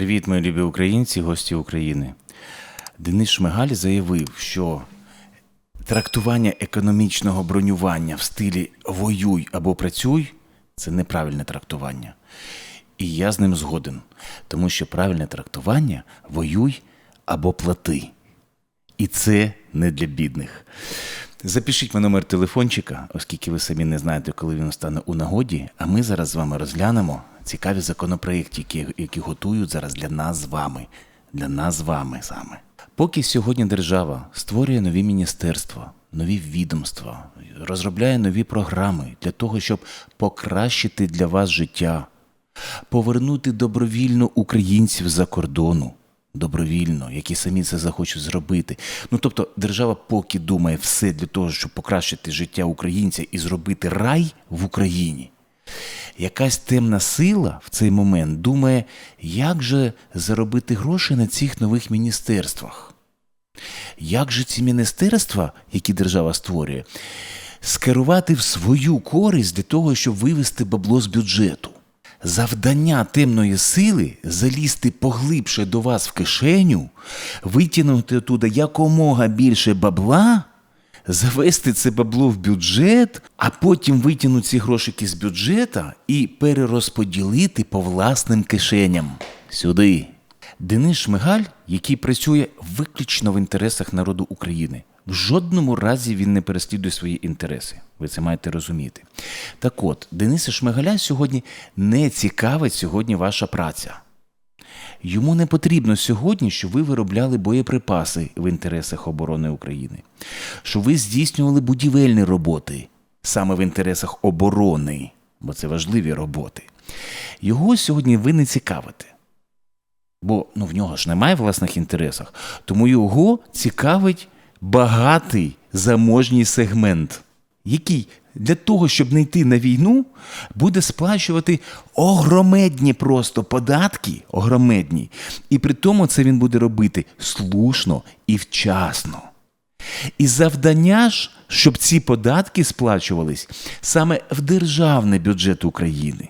Привіт, мої любі українці, гості України. Денис Шмигаль заявив, що трактування економічного бронювання в стилі воюй або працюй це неправильне трактування. І я з ним згоден, тому що правильне трактування воюй або плати. І це не для бідних. Запишіть мій номер телефончика, оскільки ви самі не знаєте, коли він стане у нагоді. А ми зараз з вами розглянемо цікаві законопроекти, які, які готують зараз для нас з вами. Для нас з вами саме. Поки сьогодні держава створює нові міністерства, нові відомства, розробляє нові програми для того, щоб покращити для вас життя, повернути добровільно українців за кордону. Добровільно, які самі це захочуть зробити. Ну тобто, держава поки думає все для того, щоб покращити життя українця і зробити рай в Україні. Якась темна сила в цей момент думає, як же заробити гроші на цих нових міністерствах. Як же ці міністерства, які держава створює, скерувати в свою користь для того, щоб вивести бабло з бюджету? Завдання темної сили залізти поглибше до вас в кишеню, витягнути оттуда якомога більше бабла, завести це бабло в бюджет, а потім витягнути ці грошики з бюджета і перерозподілити по власним кишеням. Сюди. Денис Шмигаль, який працює виключно в інтересах народу України. В жодному разі він не переслідує свої інтереси. Ви це маєте розуміти. Так от, Дениса Шмигаля сьогодні не цікавить сьогодні ваша праця. Йому не потрібно сьогодні, щоб ви виробляли боєприпаси в інтересах оборони України, щоб ви здійснювали будівельні роботи саме в інтересах оборони, бо це важливі роботи. Його сьогодні ви не цікавите. Бо ну, в нього ж немає власних інтересах, тому його цікавить багатий заможній сегмент, який для того, щоб не йти на війну, буде сплачувати огромедні просто податки, огромедні, і при тому це він буде робити слушно і вчасно. І завдання ж, щоб ці податки сплачувались саме в державний бюджет України.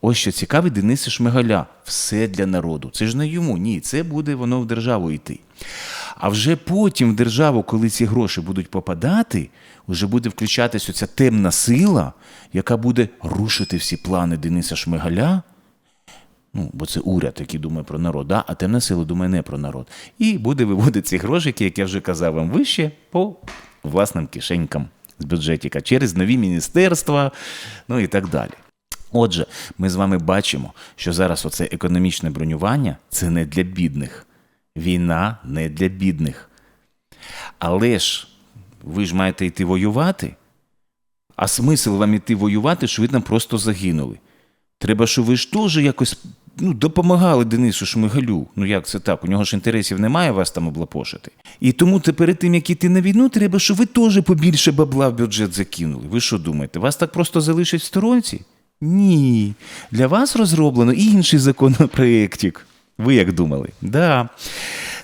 Ось що цікавий Дениса Шмигаля. Все для народу. Це ж не йому, ні, це буде воно в державу йти. А вже потім в державу, коли ці гроші будуть попадати, вже буде включатися ця темна сила, яка буде рушити всі плани Дениса Шмигаля. Ну, бо це уряд, який думає про народ, да? а темна сила думає не про народ. І буде виводити ці грошики, як я вже казав вам вище, по власним кишенькам з бюджетіка через нові міністерства, ну і так далі. Отже, ми з вами бачимо, що зараз оце економічне бронювання це не для бідних. Війна не для бідних. Але ж ви ж маєте йти воювати, а смисл вам іти воювати, що ви там просто загинули. Треба, щоб ви ж теж якось ну, допомагали Денису Шмигалю. Ну як це так? У нього ж інтересів немає вас там облапошити. І тому перед тим, як іти на війну, треба, щоб ви теж побільше бабла в бюджет закинули. Ви що думаєте? Вас так просто залишать в сторонці? Ні. Для вас розроблено інший законопроєктик. Ви як думали? Да.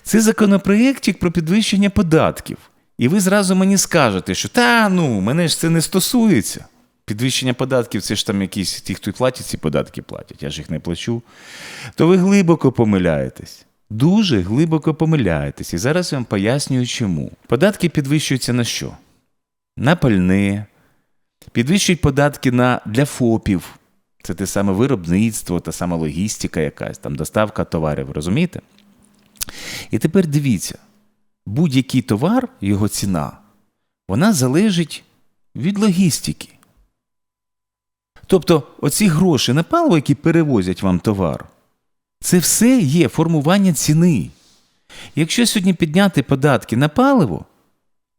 Це законопроєктик про підвищення податків. І ви зразу мені скажете, що та ну, мене ж це не стосується. Підвищення податків це ж там якісь ті, хто платять ці податки, платять, я ж їх не плачу. То ви глибоко помиляєтесь. Дуже глибоко помиляєтесь. І зараз я вам пояснюю, чому. Податки підвищуються на що? На пальне, підвищують податки на, для ФОПів. Це те саме виробництво, та сама логістика якась, там доставка товарів, розумієте? І тепер дивіться, будь-який товар, його ціна, вона залежить від логістики. Тобто, оці гроші на паливо, які перевозять вам товар, це все є формування ціни. Якщо сьогодні підняти податки на паливо,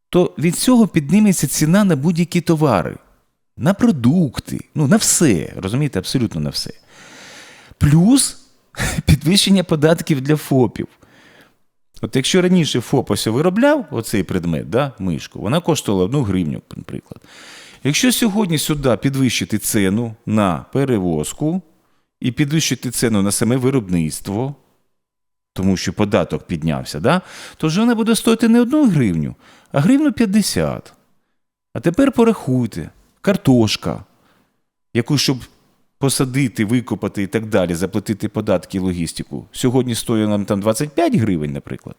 то від цього підніметься ціна на будь-які товари, на продукти, ну на все, розумієте, абсолютно на все. Плюс підвищення податків для ФОПів. От якщо раніше ФОП ось виробляв оцей предмет, да, мишку, вона коштувала одну гривню, наприклад. Якщо сьогодні сюди підвищити ціну на перевозку і підвищити ціну на саме виробництво, тому що податок піднявся, да, то вже вона буде стоїти не одну гривню, а гривну 50. А тепер порахуйте, картошка, яку щоб посадити, викопати і так далі, заплатити податки і логістику, сьогодні стоїть нам там 25 гривень, наприклад,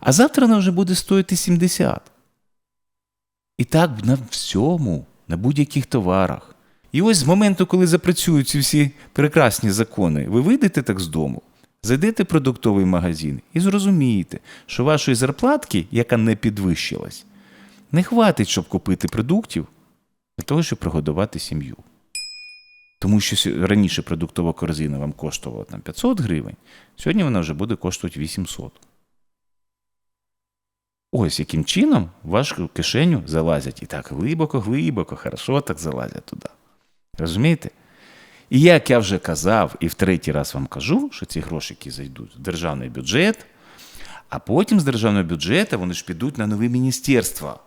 а завтра вона вже буде стоїти 70. І так на всьому, на будь-яких товарах. І ось з моменту, коли запрацюють ці всі прекрасні закони, ви вийдете так з дому, зайдете в продуктовий магазин і зрозумієте, що вашої зарплатки, яка не підвищилась, не хватить, щоб купити продуктів для того, щоб прогодувати сім'ю. Тому що раніше продуктова корзина вам коштувала там 500 гривень, сьогодні вона вже буде коштувати 800. Ось яким чином в вашу кишеню залазять і так глибоко, глибоко, хорошо так залазять туди. Розумієте? І як я вже казав, і в третій раз вам кажу, що ці грошики зайдуть в державний бюджет, а потім з державного бюджету вони ж підуть на нові міністерства.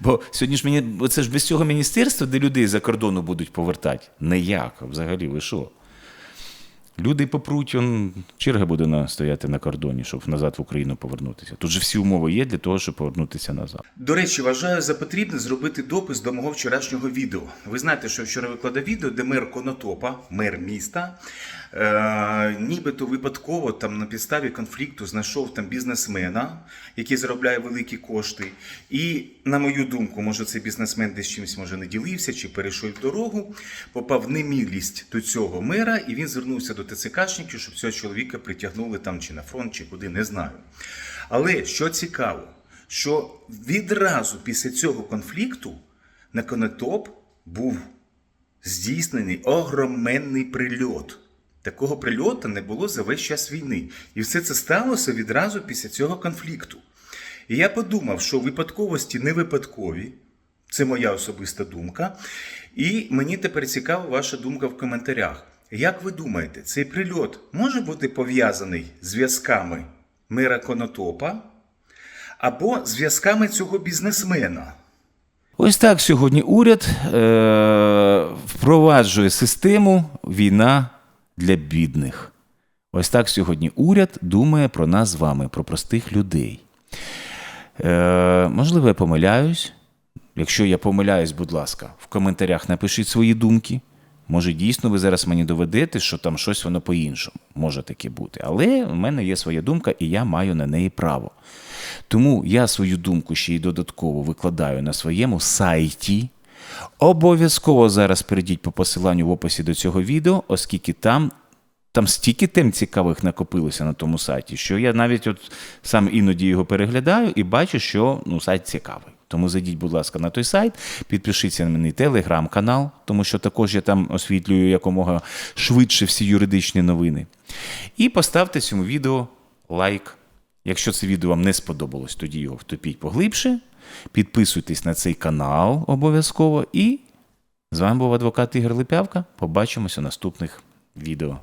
Бо сьогодні ж мені це ж без цього міністерства, де людей за кордону будуть повертати. Ніяк, взагалі, ви що? Люди попруть, он, черга буде стояти на кордоні, щоб назад в Україну повернутися. Тут же всі умови є для того, щоб повернутися назад. До речі, вважаю за потрібне зробити допис до мого вчорашнього відео. Ви знаєте, що вчора викладав відео, де мер Конотопа, мер міста, е, нібито випадково там на підставі конфлікту знайшов там бізнесмена, який заробляє великі кошти. І, на мою думку, може цей бізнесмен десь чимось може не ділився чи перейшов дорогу, попав немілість до цього мера, і він звернувся до ТЦКшників, щоб цього чоловіка притягнули там чи на фронт, чи куди, не знаю. Але що цікаво, що відразу після цього конфлікту на Конотоп був здійснений огроменний прильот. Такого прильоту не було за весь час війни. І все це сталося відразу після цього конфлікту. І я подумав, що випадковості не випадкові. Це моя особиста думка. І мені тепер цікава ваша думка в коментарях. Як ви думаєте, цей прильот може бути пов'язаний зв'язками мера Конотопа або зв'язками цього бізнесмена? Ось так сьогодні уряд е- впроваджує систему війна для бідних. Ось так сьогодні уряд думає про нас з вами, про простих людей. Е- можливо, я помиляюсь. Якщо я помиляюсь, будь ласка, в коментарях напишіть свої думки. Може, дійсно ви зараз мені доведете, що там щось воно по-іншому може таке бути. Але в мене є своя думка, і я маю на неї право. Тому я свою думку ще й додатково викладаю на своєму сайті. Обов'язково зараз перейдіть по посиланню в описі до цього відео, оскільки там, там стільки тем цікавих накопилося на тому сайті, що я навіть от сам іноді його переглядаю і бачу, що ну, сайт цікавий. Тому зайдіть, будь ласка, на той сайт, підпишіться на мій телеграм-канал, тому що також я там освітлюю якомога швидше всі юридичні новини. І поставте цьому відео лайк. Якщо це відео вам не сподобалось, тоді його втопіть поглибше. Підписуйтесь на цей канал обов'язково. І з вами був адвокат Ігор Липявка. Побачимося у наступних відео.